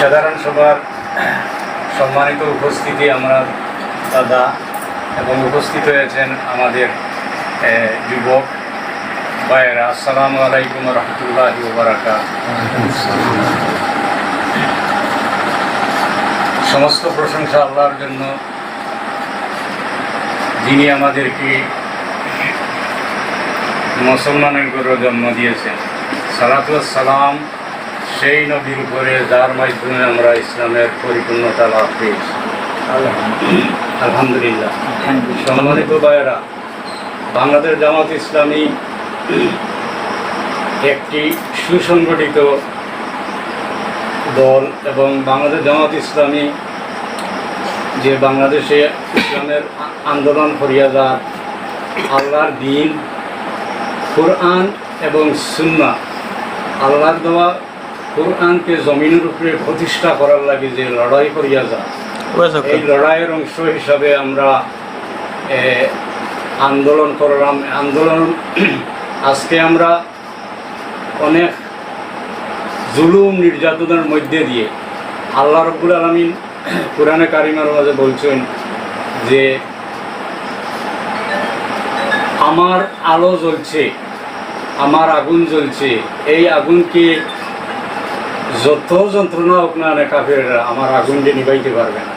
সাধারণ সভার সম্মানিত উপস্থিতি আমরা দাদা এবং উপস্থিত হয়েছেন আমাদের যুবক ভাইয়েরা। আসসালামু আলাইকুম রহমতুল্লাহ বারাকা সমস্ত প্রশংসা আল্লাহর জন্য। যিনি আমাদেরকে মুসলমানের করে জন্ম দিয়েছেন। সালাতুয়াস সালাম সেই নবীর উপরে যার মাধ্যমে আমরা ইসলামের পরিপূর্ণতা লাভ পেয়েছি। আলহামদুলিল্লাহ। সম্মানিত ভাইয়েরা, বাংলাদেশ জামাত ইসলামী একটি সুসংগঠিত দল এবং বাংলাদেশ জামাত ইসলামী যে বাংলাদেশে ইসলামের আন্দোলন করিয়া যা আল্লাহর দিন, কোরআন এবং সুন্না আল্লাহর দেওয়া কোরআনকে জমিনের উপরে প্রতিষ্ঠা করার লাগে যে লড়াই করিয়া যা। এই লড়াইয়ের অংশ হিসাবে আমরা আন্দোলন করলাম। আন্দোলন আজকে আমরা অনেক জুলুম নির্যাতনের মধ্যে দিয়ে আল্লাহ রব্বুল আলমিন কোরআনে কারিমার মাঝে বলছেন যে আমার আলো জ্বলছে আমার আগুন জ্বলছে এই আগুনকে যত যন্ত্রণা হোক না কাফেররা আমার আগুন দিয়ে নিবাইতে পারবে না।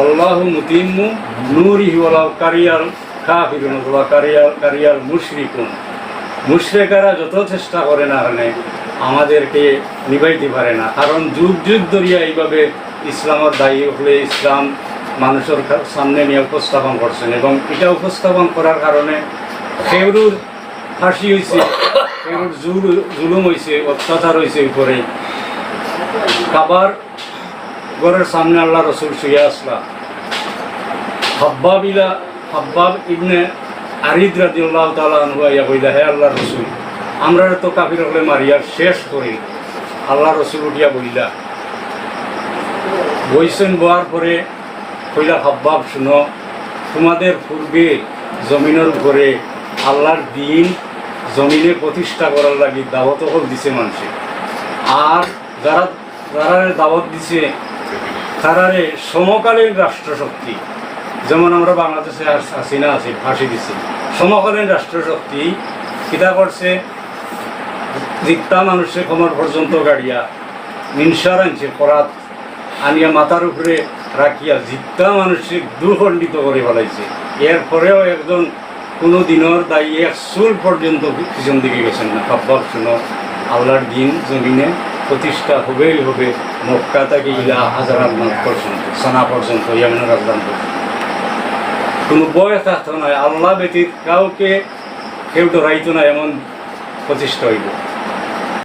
আল্লাহ যত চেষ্টা করে না হলে আমাদেরকে নিবাইতে পারে না। কারণ যুগ যুগ ধরিয়া এইভাবে ইসলামের দায়ী হলে ইসলাম মানুষের সামনে নিয়ে উপস্থাপন করছেন এবং এটা উপস্থাপন করার কারণে সেউরুর ফাঁসি হয়েছে জুলুম হয়েছে অত্যাচার হয়েছে উপরে। কাবার ঘরের সামনে আল্লাহ রসুল শুয়ে আসলা। হাব্বাবিলা হাব্বাব ইবনে আরিদ আনহু ইয়া কইলা, হে আল্লাহ রসুল আমরা তো কাফির হলে মারিয়া শেষ করি। আল্লাহ রসুল উঠিয়া বইলা বইছেন বোয়ার পরে? কইলা, হাব্বাব, শুনো, তোমাদের পূর্বে জমিনের উপরে আল্লাহর দিন জমিনে প্রতিষ্ঠা করার লাগি দাওয়াত হল দিছে মানুষে। আর যারা যারা দাওয়াত দিছে, তারারে সমকালীন রাষ্ট্রশক্তি, যেমন আমরা বাংলাদেশে হাসিনা আছি ফাঁসি দিছি। সমকালীন রাষ্ট্রশক্তি কিতা করছে? জিত্তা মানুষের কোমর পর্যন্ত গাড়িয়া মিনসার আনছে পরাত আনিয়া মাথার উপরে রাখিয়া জিত্তা মানুষের দুখণ্ডিত করে ফেলাইছে। এরপরেও একজন কোনো দিনের দায়ী এক চুল পর্যন্ত পিছন দিকে গেছেন না হাব্বাব শুনো আল্লাহর দিন জমিনে প্রতিষ্ঠা হবেই হবে মক্কা থেকে ইলা হাজারাত মাস পর্যন্ত সানা পর্যন্ত ইয়ামিনের রাজধান পর্যন্ত কোনো বয়স থাকতো নয় আল্লাহ ব্যতীত কাউকে কেউ ডরাইতো না এমন প্রতিষ্ঠা হইব।